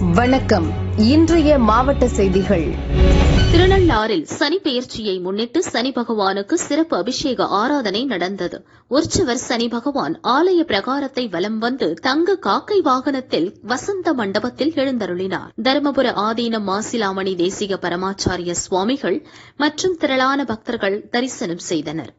வணக்கம். இன்றைய மாவட்ட செய்திகள். திருநள்ளாறில் சனி பெயர்ச்சியை முன்னிட்டு சனி பகவானுக்கு சிறப்பு அபிஷேக ஆராதனை நடந்தது. உற்சவர் சனி பகவான் ஆலய பிரகாரத்தை வலம் வந்து தங்க காக்கை வாகனத்தில் வசந்த மண்டபத்தில் எழுந்தருளினார். தருமபுர ஆதீனம் மாசிலாமணி தேசிக பரமாச்சாரிய சுவாமிகள் மற்றும் திரளான பக்தர்கள் தரிசனம் செய்தனர்.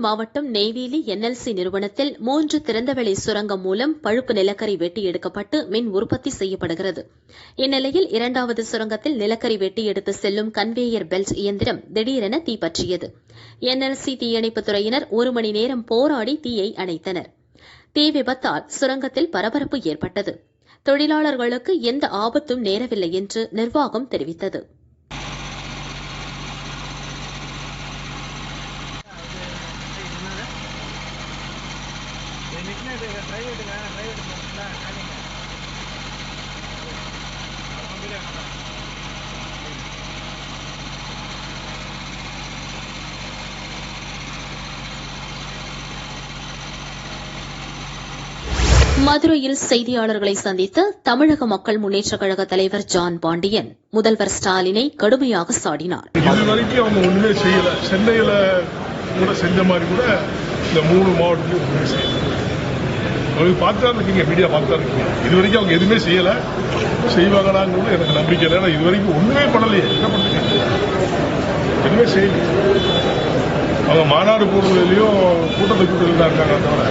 மாவட்டம் நெய்வேலி என்எல்சி நிறுவனத்தில் மூன்று திறந்தவெளி சுரங்கம் மூலம் பழுப்பு நிலக்கரி வெட்டி எடுக்கப்பட்டு மின் உற்பத்தி செய்யப்படுகிறது. இந்நிலையில் இரண்டாவது சுரங்கத்தில் நிலக்கரி வெட்டி எடுத்து செல்லும் கன்வேயர் பெல்ட் இயந்திரம் திடீரென தீப்பற்றியது. என்எல்சி தீயணைப்புத் துறையினர் ஒரு மணி நேரம் போராடி தீயை அணைத்தனர். தீ விபத்தால் சுரங்கத்தில் பரபரப்பு ஏற்பட்டது. தொழிலாளர்களுக்கு எந்த ஆபத்தும் நேரவில்லை என்று நிர்வாகம் தெரிவித்தது. மதுரையில் செய்தியாளர்களை சந்தித்த தமிழக மக்கள் முன்னேற்றக் கழக தலைவர் ஜான் பாண்டியன் முதல்வர் ஸ்டாலினை கடுமையாக சாடினார். இது வரைக்கும் அவங்க ஒண்ணுமே செய்யல. சென்னையில கூட செஞ்ச மாதிரி கூட இந்த மூணு மாவட்டத்திலும் ஒண்ணுமே செய்யல. அவங்க பார்த்துதான் இருக்கீங்க மீடியா பார்த்துதான் இருக்கீங்க இது வரைக்கும் அவங்க எதுவுமே செய்யலை. செய்வாங்களாங்கிறது கூட எனக்கு நம்பிக்கை இல்லை. ஏன்னா இது வரைக்கும் ஒன்றுமே பண்ணலையே. என்ன பண்ணுறீங்க எதுவுமே செய்யல. அவங்க மாநாடு போடுறதுலையும் கூட்டத்தை கூட்டத்தில் தான் இருக்காங்க தவிர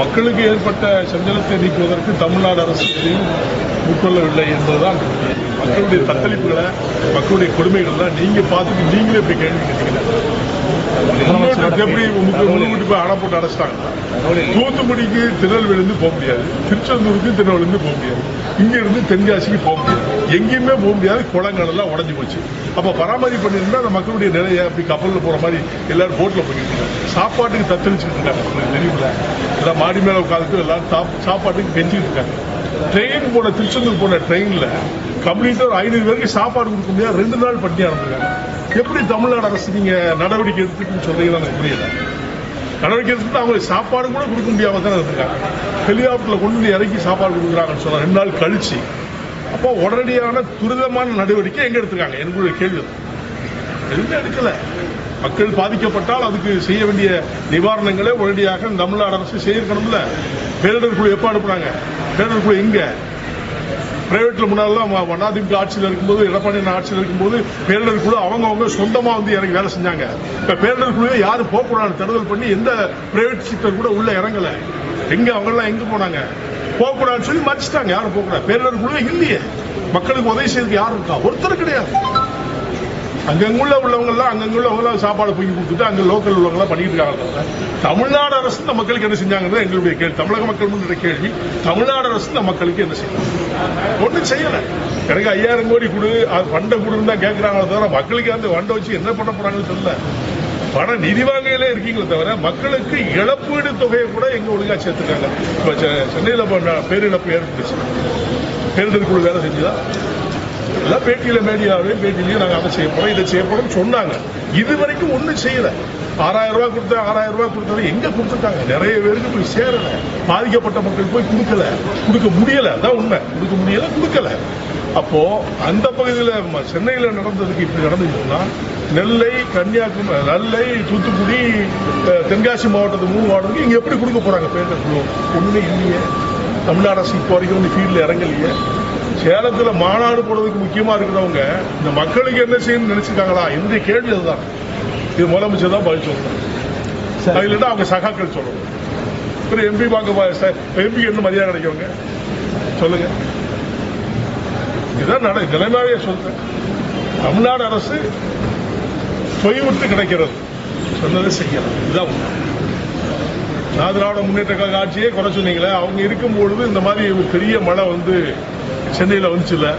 மக்களுக்கு ஏற்பட்ட சஞ்சலத்தை நீக்குவதற்கு தமிழ்நாடு அரசு எதையும் என்பதுதான் மக்களுடைய தத்தளிப்புகளை மக்களுடைய கொடுமைகள்லாம் நீங்கள் பார்த்துட்டு நீங்களே இப்படி கேள்வி கேட்டீங்க எப்படி முன்னுக்கூட்டி போய் அணை போட்டு அடைச்சிட்டாங்க? தூத்துக்குடிக்கு திருநெல்வேலிருந்து போக முடியாது. திருச்செந்தூருக்கு திருநெல்வேலிருந்து போக முடியாது. இங்க இருந்து தென்காசிக்கு போக முடியாது. எங்கேயுமே போக முடியாது குளங்கள் எல்லாம் உடஞ்சு போச்சு. அப்ப பராமரிப்பு பண்ணிருந்தா அந்த மக்களுடைய நிலையை அப்படி கப்பல்ல போற மாதிரி எல்லாரும் போட்ல இருக்காங்க. சாப்பாட்டுக்கு தத்தளிச்சுட்டு இருக்காங்க தெரியுமில்ல? எல்லாம் மாடி மேல உட்காந்துட்டு எல்லாரும் சாப்- சாப்பாட்டுக்கு கெஞ்சிட்டு இருக்காங்க. ட்ரெயின் போன திருச்செந்தூர் போன ட்ரெயினில் கம்ப்ளீட்டாக ஒரு ஐநூறு பேருக்கு சாப்பாடு கொடுக்க முடியாது. ரெண்டு நாள் பட்டினி அனுப்புறாங்க எப்படி தமிழ்நாடு அரசு நீங்கள் நடவடிக்கை எடுத்துக்குன்னு சொல்றீங்கன்னு எனக்கு புரியல. நடவடிக்கை எடுத்துட்டு அவங்களுக்கு சாப்பாடு கூட கொடுக்க முடியாமல் தானே இருந்திருக்காங்க. ஹெலிகாப்டரில் கொண்டு வந்து இறக்கி சாப்பாடு கொடுக்குறாங்கன்னு சொன்னா ரெண்டு நாள் கழிச்சு. அப்போ உடனடியான துரிதமான நடவடிக்கை எங்க எடுத்திருக்காங்க? என்னுடைய கேள்வி. எதுவுமே எடுக்கல. மக்கள் பாதிக்கப்பட்டால் அதுக்கு செய்ய வேண்டிய நிவாரணங்களை உடனடியாக தமிழ்நாடு அரசு செய்யணும்ல பேரிடர் குழு எப்போ அனுப்புனாங்க? பேரிடர் குழு எங்க? பிரைவேட்ல முன்னாலாம் அதிமுக ஆட்சியில் இருக்கும்போது எடப்பாடி ஆட்சியில் இருக்கும்போது பேரிடர் குழு அவங்கவங்க சொந்தமா வந்து இறங்கி வேலை செஞ்சாங்க. இப்ப பேரிடர் குழுவை யாரும் போகக்கூடாது தடுதல் பண்ணி எந்த பிரைவேட் செக்டர் கூட உள்ள இறங்கல. எங்க அவங்கெல்லாம் எங்க போனாங்க? போகக்கூடாதுன்னு சொல்லி மறைச்சிட்டாங்க. யாரும் போகக்கூடாது பேரிடர் குழுவே இல்லையே. மக்களுக்கு உதவி செய்யறதுக்கு யாரும் இருக்கா? ஒருத்தர் கிடையாது. அங்கங்குள்ள உள்ளவங்கெல்லாம் அங்கங்குள்ள சாப்பாடு பொங்கி கொடுத்துட்டு அங்கே லோக்கல் உள்ளவங்களாம் பண்ணிட்டு இருக்காங்க தமிழ்நாடு அரசு இந்த மக்களுக்கு என்ன செஞ்சாங்கிறது எங்களுடைய கேள்வி. தமிழக மக்கள் முன்னுடைய கேள்வி தமிழ்நாடு அரசு இந்த மக்களுக்கு என்ன செய்யும்? ஒன்றும் செய்யலை. எனக்கு ஐயாயிரம் கோடி கொடு அது ஃபண்டை கொடுன்னு தான் கேட்கறாங்களே தவிர மக்களுக்கு அந்த ஃபண்டை வச்சு என்ன பண்ண போறாங்கன்னு தெரியல. பண நிதி வாங்கையிலே இருக்கீங்களே தவிர மக்களுக்கு இழப்பீடு தொகையை கூட எங்க ஒழுங்கா சேர்த்துருக்காங்க இப்போ செ- பேரிழப்பு ஏற்பட்டுச்சு. பேரிடர் குழு வேலை செஞ்சுதான் எல்லாம் பேட்டியில மேடியாவே பேட்டிலையும் நாங்கள் அதை செய்ய போறோம் இதை செய்ய சொன்னாங்க. இது வரைக்கும் ஒன்றும் செய்யல. ஆறாயிரம் ரூபாய் கொடுத்த ஆறாயிரம் ரூபாய் கொடுத்தது எங்க கொடுத்துருக்காங்க நிறைய பேருக்கு போய் சேரல. பாதிக்கப்பட்ட மக்கள் போய் கொடுக்கல. கொடுக்க முடியல. அதான் உண்மை. கொடுக்க முடியல கொடுக்கல. அப்போ அந்த பகுதியில் சென்னையில் நடந்ததுக்கு இப்படி நடந்துச்சுன்னா நெல்லை கன்னியாகுமரி நெல்லை தூத்துக்குடி தென்காசி மாவட்டத்து மூணு மாவட்டத்துக்கு இங்கே எப்படி கொடுக்க போறாங்க? பேரிடர் குழு. ஒன்றுமே இல்லையே. தமிழ்நாடு அரசு இப்போ வரைக்கும் வந்து ஃபீல்டில் இறங்கலையே. சேலத்துல மாநாடு போடுறதுக்கு முக்கியமா இருக்கிறவங்க இந்த மக்களுக்கு என்ன செய்யணும்னு நினைச்சிருக்காங்களா? என்னுடைய கேள்வி அதுதான். இது முதலமைச்சர் தான் பதில் சொல்லணும் அது இல்லைன்னா அவங்க சகாக்கள் சொல்லணும். ஒரு எம்பி பார்க்க எம்பி என்ன மரியாதை கிடைக்கவங்க சொல்லுங்க. இதுதான் நட நிலைமையாவே சொல்றேன் தமிழ்நாடு அரசு தொய்வுட்டு கிடைக்கிறது. சொன்னதை செய்யலாம். இதுதான். நான் திராவிட முன்னேற்ற கழக ஆட்சியே குறை சொன்னீங்களே அவங்க இருக்கும் பொழுது இந்த மாதிரி ஒரு பெரிய மழை வந்து சென்னையில் வந்துச்சுல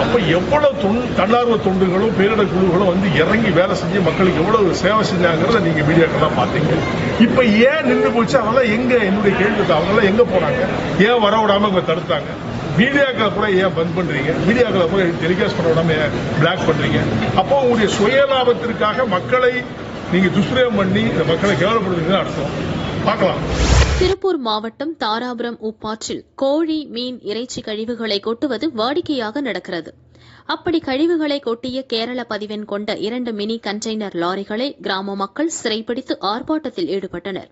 அப்ப எவ்வளவு தொன்- தன்னார்வ தொண்டுகளும் பேரிடர் குழுக்களும் வந்து இறங்கி வேலை செஞ்சு மக்களுக்கு எவ்வளவு சேவை செஞ்சாங்கிறத நீங்க மீடியாக்கெல்லாம் பார்த்தீங்க. இப்ப ஏன் நின்று போச்சு? அதெல்லாம் எங்க என்னுடைய கேள்வி தான். அவங்க எல்லாம் எங்க போனாங்க ஏன் வர விடாம இவங்க தடுத்தாங்க? மீடியாக்களை கூட ஏன் பந்த் பண்றீங்க? மீடியாக்களை கூட டெலிகாஸ்ட் பண்ண விடாம ஏன் பிளாக் பண்றீங்க? அப்போ உங்களுடைய சுய லாபத்திற்காக மக்களை நீங்க துஷ்பிரயோகம் பண்ணி இந்த மக்களை கேவலப்படுத்துறீங்கன்னு அர்த்தம். பார்க்கலாம். திருப்பூர் மாவட்டம் தாராபுரம் உப்பாற்றில் கோழி மீன் இறைச்சி கழிவுகளை கொட்டுவது வாடிக்கையாக நடக்கிறது. அப்படி கழிவுகளை கொட்டிய கேரள பதிவெண் கொண்ட இரண்டு மினி கண்டெய்னர் லாரிகளை கிராம மக்கள் சிறைப்பிடித்து ஆர்ப்பாட்டத்தில் ஈடுபட்டனர்.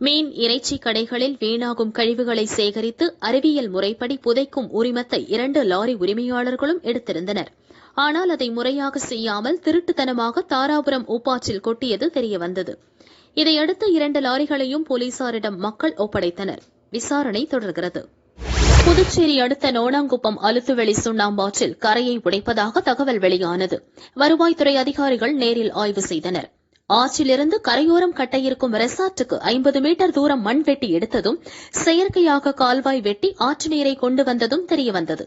மீன் இறைச்சி கடைகளில் வீணாகும் கழிவுகளை சேகரித்து அறிவியல் முறைப்படி புதைக்கும் உரிமத்தை இரண்டு லாரி உரிமையாளர்களும் எடுத்திருந்தனர். ஆனால் அதை முறையாக செய்யாமல் திருட்டுத்தனமாக தாராபுரம் உப்பாற்றில் கொட்டியது தெரியவந்தது. இதையடுத்து இரண்டு லாரிகளையும் போலீசாரிடம் மக்கள் ஒப்படைத்தனர். விசாரணை தொடர்கிறது. புதுச்சேரி அடுத்த நோனாங்குப்பம் அலுத்துவெளி சுண்ணாம்பாற்றில் கரையை உடைப்பதாக தகவல் வெளியானது. வருவாய்த்துறை அதிகாரிகள் நேரில் ஆய்வு செய்தனர். ஆற்றிலிருந்து கரையோரம் கட்ட இருக்கும் ரெசார்ட்டுக்கு ஐம்பது மீட்டர் தூரம் மண் வெட்டி எடுத்ததும் செயற்கையாக கால்வாய் வெட்டி ஆற்று நீரை கொண்டு வந்ததும் தெரியவந்தது.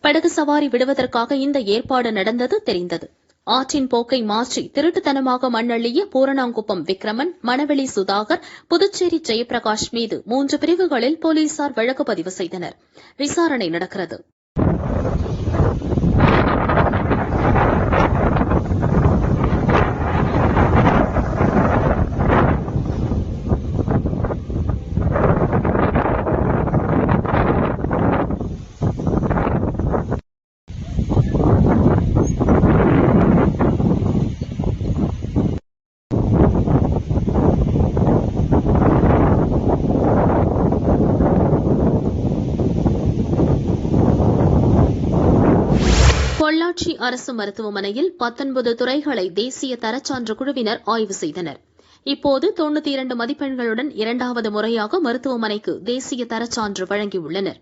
படகு சவாரி விடுவதற்காக இந்த ஏற்பாடு நடந்தது தெரிந்தது. ஆற்றின் போக்கை மாற்றி திருட்டுத்தனமாக மண்ணள்ளிய பூரணாங்குப்பம் விக்ரமன் மணவெளி சுதாகர் புதுச்சேரி ஜெயபிரகாஷ் மீது மூன்று பிரிவுகளில் போலீசார் வழக்கு பதிவு செய்தனர். விசாரணை நடக்கிறது பொள்ளாச்சி அரசு மருத்துவமனையில் பத்தொன்பது துறைகளை தேசிய தரச்சான்று குழுவினர் ஆய்வு செய்தனர். இப்போது தொண்ணூத்தி இரண்டு மதிப்பெண்களுடன் இரண்டாவது முறையாக மருத்துவமனைக்கு தேசிய தரச்சான்று வழங்கியுள்ளனர்.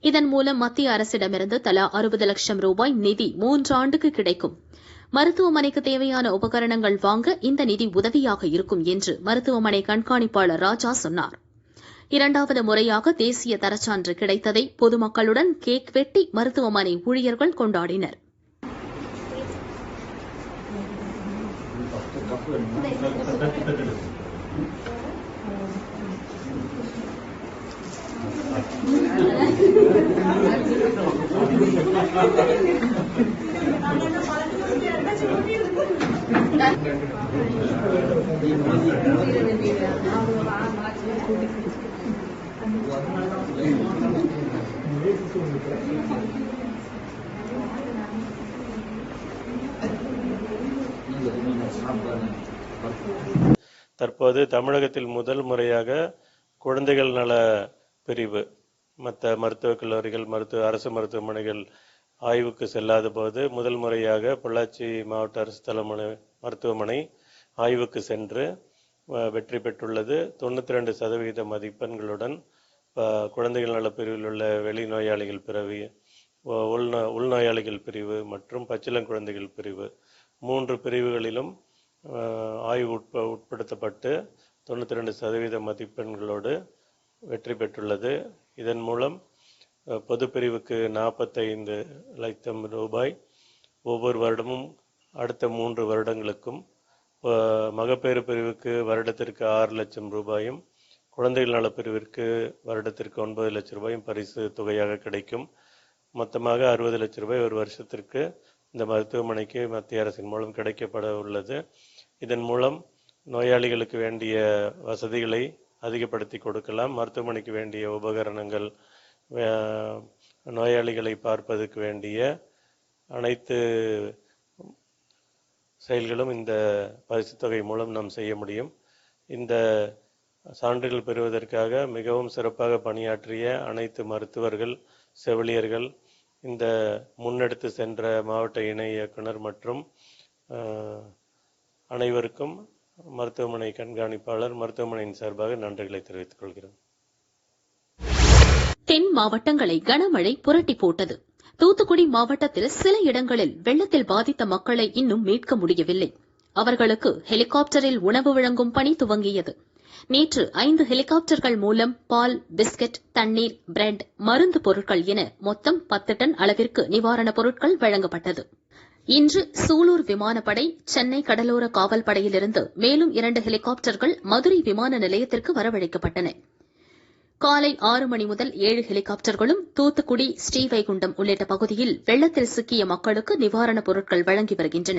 இதன் மூலம் மத்திய அரசிடமிருந்து தலா அறுபது லட்சம் ரூபாய் நிதி மூன்றாண்டுக்கு கிடைக்கும். மருத்துவமனைக்கு தேவையான உபகரணங்கள் வாங்க இந்த நிதி உதவியாக இருக்கும் என்று மருத்துவமனை கண்காணிப்பாளர் ராஜா சொன்னார். இரண்டாவது முறையாக தேசிய தரச்சான்று கிடைத்ததை பொதுமக்களுடன் கேக் வெட்டி மருத்துவமனை ஊழியர்கள் கொண்டாடினர். தற்போது தமிழகத்தில் முதல் முறையாக குழந்தைகள் நல பிரிவு மற்ற மருத்துவக் கல்லூரிகள் மருத்துவ அரசு மருத்துவமனைகள் ஆய்வுக்கு செல்லாத போது முதல் முறையாக பொள்ளாச்சி மாவட்ட அரசு தலைமுறை மருத்துவமனை ஆய்வுக்கு சென்று வெற்றி பெற்றுள்ளது. தொண்ணூற்றி ரெண்டு சதவிகித மதிப்பெண்களுடன் குழந்தைகள் நல பிரிவில் உள்ள வெளிநோயாளிகள் பிறவி உள்நோ உள்நோயாளிகள் பிரிவு மற்றும் பச்சிளங்குழந்தைகள் பிரிவு. மூன்று பிரிவுகளிலும் ஆய்வு உட்ப உட்படுத்தப்பட்டு தொண்ணூற்றி ரெண்டு சதவீத மதிப்பெண்களோடு வெற்றி பெற்றுள்ளது. இதன் மூலம் பொது பிரிவுக்கு நாற்பத்தைந்து லட்சம் ரூபாய். ஒவ்வொரு வருடமும் அடுத்த மூன்று வருடங்களுக்கும் மகப்பேறு பிரிவுக்கு வருடத்திற்கு ஆறு லட்சம் ரூபாயும் குழந்தைகள் நலப்பிரிவிற்கு வருடத்திற்கு ஒன்பது லட்சம் ரூபாயும் பரிசு தொகையாக கிடைக்கும். மொத்தமாக அறுபது லட்சம் ரூபாய் ஒரு வருஷத்திற்கு இந்த மருத்துவமனைக்கு மத்திய அரசின் மூலம் கிடைக்கப்பட உள்ளது. இதன் மூலம் நோயாளிகளுக்கு வேண்டிய வசதிகளை அதிகப்படுத்தி கொடுக்கலாம். மருத்துவமனைக்கு வேண்டிய உபகரணங்கள் நோயாளிகளை பார்ப்பதற்கு வேண்டிய அனைத்து செயல்களும் இந்த பரிசுத் தொகை மூலம் நாம் செய்ய முடியும். இந்த சான்றிதழ் பெறுவதற்காக மிகவும் சிறப்பாக பணியாற்றிய அனைத்து மருத்துவர்கள் செவிலியர்கள் இந்த முன்னெடுத்து சென்ற மாவட்ட இணை இயக்குனர் மற்றும் அனைவருக்கும் மருத்துவமனை கண்காணிப்பாளர் மருத்துவமனையின் சார்பாக நன்றிகளை தெரிவித்துக் கொள்கிறேன். தென் மாவட்டங்களை கனமழை புரட்டி போட்டது. தூத்துக்குடி மாவட்டத்தில் சில இடங்களில் வெள்ளத்தில் பாதித்த மக்களை இன்னும் மீட்க முடியவில்லை. அவர்களுக்கு ஹெலிகாப்டரில் உணவு வழங்கும் பணி துவங்கியது. நேற்று ஐந்து ஹெலிகாப்டர்கள் மூலம் பால் பிஸ்கட் தண்ணீர் பிரெட் மருந்து பொருட்கள் என மொத்தம் பத்து டன் அளவிற்கு நிவாரணப் பொருட்கள் வழங்கப்பட்டது. இன்று சூலூர் விமானப்படை சென்னை கடலோர காவல் படையிலிருந்து மேலும் இரண்டு ஹெலிகாப்டர்கள் மதுரை விமான நிலையத்திற்கு வரவழைக்கப்பட்டன. காலை ஆறு மணி முதல் ஏழு ஹெலிகாப்டர்களும் தூத்துக்குடி ஸ்ரீவைகுண்டம் உள்ளிட்ட பகுதியில் வெள்ளத்தில் சிக்கிய மக்களுக்கு நிவாரணப் பொருட்கள் வழங்கி வருகின்றன.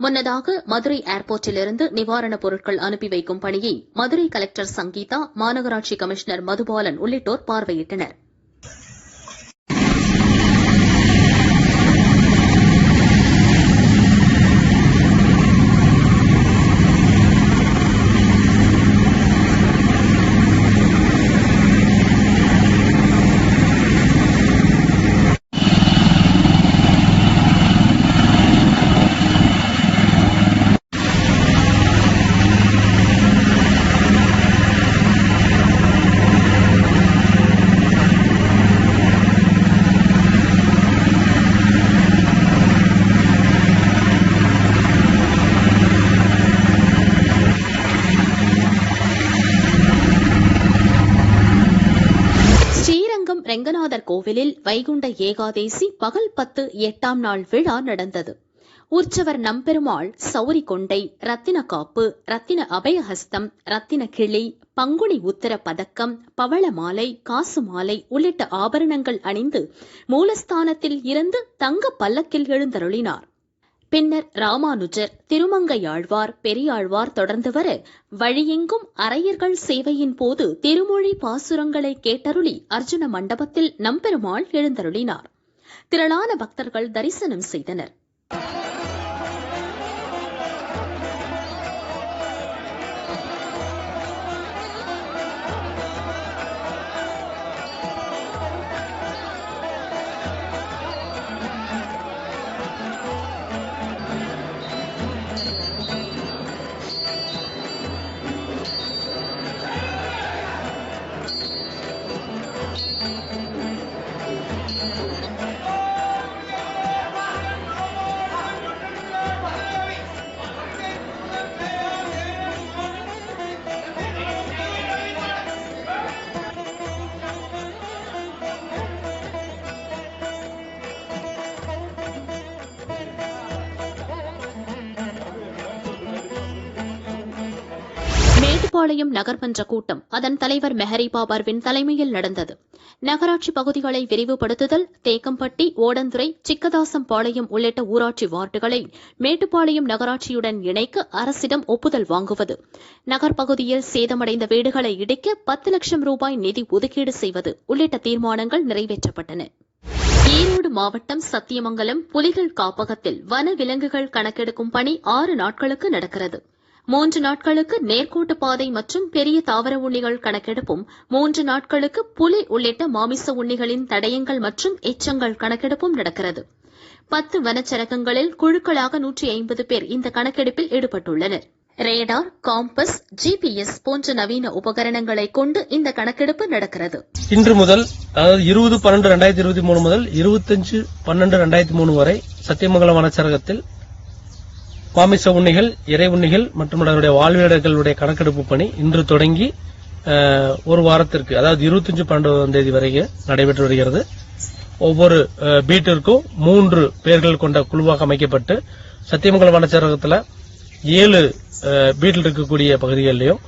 முன்னதாக மதுரை ஏர்போர்ட்டிலிருந்து நிவாரணப் பொருட்கள் அனுப்பி வைக்கும் பணியை மதுரை கலெக்டர் சங்கீதா மாநகராட்சி கமிஷனர் மதுபாலன் உள்ளிட்டோர் பார்வையிட்டனர் ஸ்ரீரங்கம் ரெங்கநாதர் கோவிலில் வைகுண்ட ஏகாதேசி பகல் பத்து எட்டாம் நாள் விழா நடந்தது. உற்சவர் நம்பெருமாள் சௌரி கொண்டை ரத்தின காப்பு ரத்தின அபயஹஸ்தம் ரத்தின கிளி பங்குனி உத்தர பதக்கம் பவள மாலை காசு மாலை உள்ளிட்ட ஆபரணங்கள் அணிந்து மூலஸ்தானத்தில் இருந்து தங்க பல்லக்கில் எழுந்தருளினார். பின்னர் ராமானுஜர் திருமங்கையாழ்வார் பெரியாழ்வார் தொடர்ந்து வர வழியெங்கும் அரையர்கள் சேவையின் போது திருமொழி பாசுரங்களை கேட்டருளி அர்ஜுன மண்டபத்தில் நம்பெருமாள் எழுந்தருளினார். திரளான பக்தர்கள் தரிசனம் செய்தனர். மேட்டுப்பாளையம் நகர்மன்ற கூட்டம் அதன் தலைவர் மெஹரிபா பர்வின் தலைமையில் நடந்தது. நகராட்சி பகுதிகளை விரிவுபடுத்துதல் தேக்கம்பட்டி ஓடந்துறை சிக்கதாசம் பாளையம் உள்ளிட்ட ஊராட்சி வார்டுகளை மேட்டுப்பாளையம் நகராட்சியுடன் இணைக்க அரசிடம் ஒப்புதல் வாங்குவது. நகர்ப்பகுதியில் சேதமடைந்த வீடுகளை இடிக்க பத்து லட்சம் ரூபாய் நிதி ஒதுக்கீடு செய்வது உள்ளிட்ட தீர்மானங்கள் நிறைவேற்றப்பட்டன. ஈரோடு மாவட்டம் சத்தியமங்கலம் புலிகள் காப்பகத்தில் வன விலங்குகள் கணக்கெடுக்கும் பணி ஆறு நாட்களுக்கு நடக்கிறது. மூன்று நாட்களுக்கு நேர்கோட்டு பாதை மற்றும் பெரிய தாவர உண்ணிகள் கணக்கெடுப்பும் மூன்று நாட்களுக்கு புலி உள்ளிட்ட மாமிச உண்ணிகளின் தடயங்கள் மற்றும் எச்சங்கள் கணக்கெடுப்பும் நடக்கிறது. பத்து வனச்சரகங்களில் குழுக்களாக நூற்றி ஐம்பது பேர் இந்த கணக்கெடுப்பில் ஈடுபட்டுள்ளனர். ரேடார் காம்பஸ் ஜிபிஎஸ் போன்ற நவீன உபகரணங்களை கொண்டு இந்த கணக்கெடுப்பு நடக்கிறது. இன்று முதல் அதாவது இருபது பன்னெண்டு ரெண்டாயிரத்தி இருபத்தி மூணு முதல் இருபத்தஞ்சு பன்னெண்டு ரெண்டாயிரத்தி மூணு வரை சத்தியமங்கலம் வனச்சரகத்தில் மாமிச உண்ணிகள் இறை உண்ணிகள் மற்றும் அதனுடைய வாழ்விடர்களுடைய கணக்கெடுப்பு பணி இன்று தொடங்கி ஒரு வாரத்திற்கு அதாவது இருபத்தஞ்சு பன்னெண்டாம் தேதி வரைக்கும் நடைபெற்று வருகிறது. ஒவ்வொரு பீட்டிற்கும் மூன்று பேர்கள் கொண்ட குழுவாக அமைக்கப்பட்டு சத்தியமங்கலம் வனச்சரகத்தில் ஏழு பீட்டில் இருக்கக்கூடிய பகுதிகளிலையும்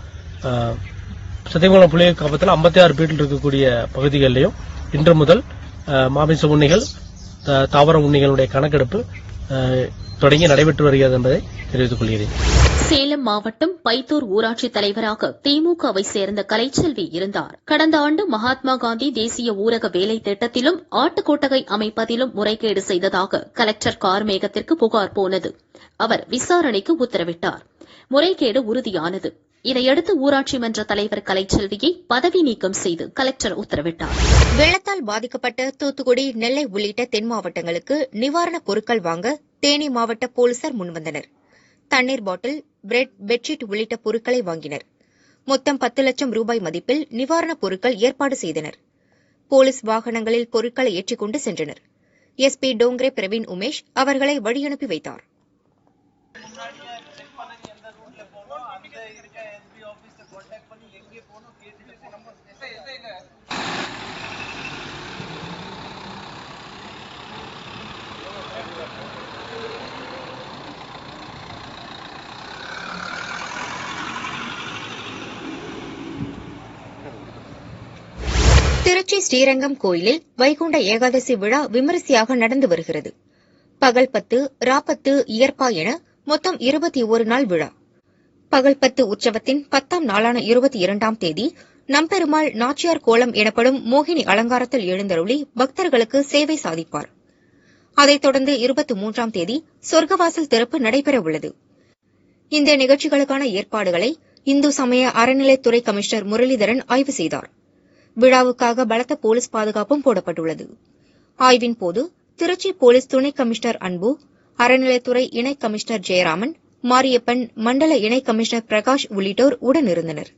சத்தியமங்கலம் புலிகள் காப்பத்தில் ஐம்பத்தி ஆறு பீட்டில் இருக்கக்கூடிய பகுதிகளிலையும் இன்று முதல் மாமிச உண்ணிகள் த- தாவர உண்ணிகளுடைய கணக்கெடுப்பு தொடங்கி நடைபெற்று வருகிறது என்பதை தெரிவித்துக் கொள்கிறேன். சேலம் மாவட்டம் பைத்தூர் ஊராட்சி தலைவராக திமுகவை சேர்ந்த கலைச்செல்வி இருந்தார். கடந்த ஆண்டு மகாத்மா காந்தி தேசிய ஊரக வேலை திட்டத்திலும் ஆட்டுக்கோட்டகை அமைப்பதிலும் முறைகேடு செய்ததாக கலெக்டர் கார்மேகத்திற்கு புகார் போனது. அவர் விசாரணைக்கு உத்தரவிட்டார். முறைகேடு உறுதியானது. இதையடுத்து ஊராட்சி மன்ற தலைவர் கலைச்செல்வியை பதவி நீக்கம் செய்து கலெக்டர் உத்தரவிட்டார். வெள்ளத்தால் பாதிக்கப்பட்ட தூத்துக்குடி நெல்லை உள்ளிட்ட தென் மாவட்டங்களுக்கு நிவாரணப் பொருட்கள் வாங்க தேனி மாவட்ட போலீசார் முன்வந்தனர் தண்ணீர் பாட்டில் பிரெட் பெட்ஷீட் உள்ளிட்ட பொருட்களை வாங்கினர். மொத்தம் பத்து லட்சம் ரூபாய் மதிப்பில் நிவாரணப் பொருட்கள் ஏற்பாடு செய்தனர். போலீஸ் வாகனங்களில் பொருட்களை ஏற்றிக்கொண்டு சென்றனர். எஸ்பி டோங்ரே பிரவீன் உமேஷ் அவர்களை வழியனுப்பி வைத்தார். திருச்சி ஸ்ரீரங்கம் கோயிலில் வைகுண்ட ஏகாதசி விழா விமரிசையாக நடந்து வருகிறது. பகல் பத்து ராப்பத்து இயற்பா என மொத்தம் இருபத்தி ஒரு நாள் விழா. பகல் பத்து உற்சவத்தின் பத்தாம் நாளான இருபத்தி இரண்டாம் தேதி நம்பெருமாள் நாச்சியார் கோலம் எனப்படும் மோகினி அலங்காரத்தில் எழுந்தருளி பக்தர்களுக்கு சேவை சாதிப்பார். அதைத் தொடர்ந்து இருபத்தி மூன்றாம் தேதி சொர்க்கவாசல் திறப்பு நடைபெறவுள்ளது இந்த நிகழ்ச்சிகளுக்கான ஏற்பாடுகளை இந்து சமய அறநிலைத்துறை கமிஷனர் முரளிதரன் ஆய்வு செய்தார். விழாவுக்காக பலத்த போலீஸ் பாதுகாப்பும் போடப்பட்டுள்ளது. ஆய்வின் போது திருச்சி போலீஸ் துணை கமிஷனர் அன்பு அறநிலையத்துறை இணை கமிஷனர் ஜெயராமன் மாரியப்பன் மண்டல இணை கமிஷனர் பிரகாஷ் உள்ளிட்டோர் உடனிருந்தனர்.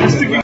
Just to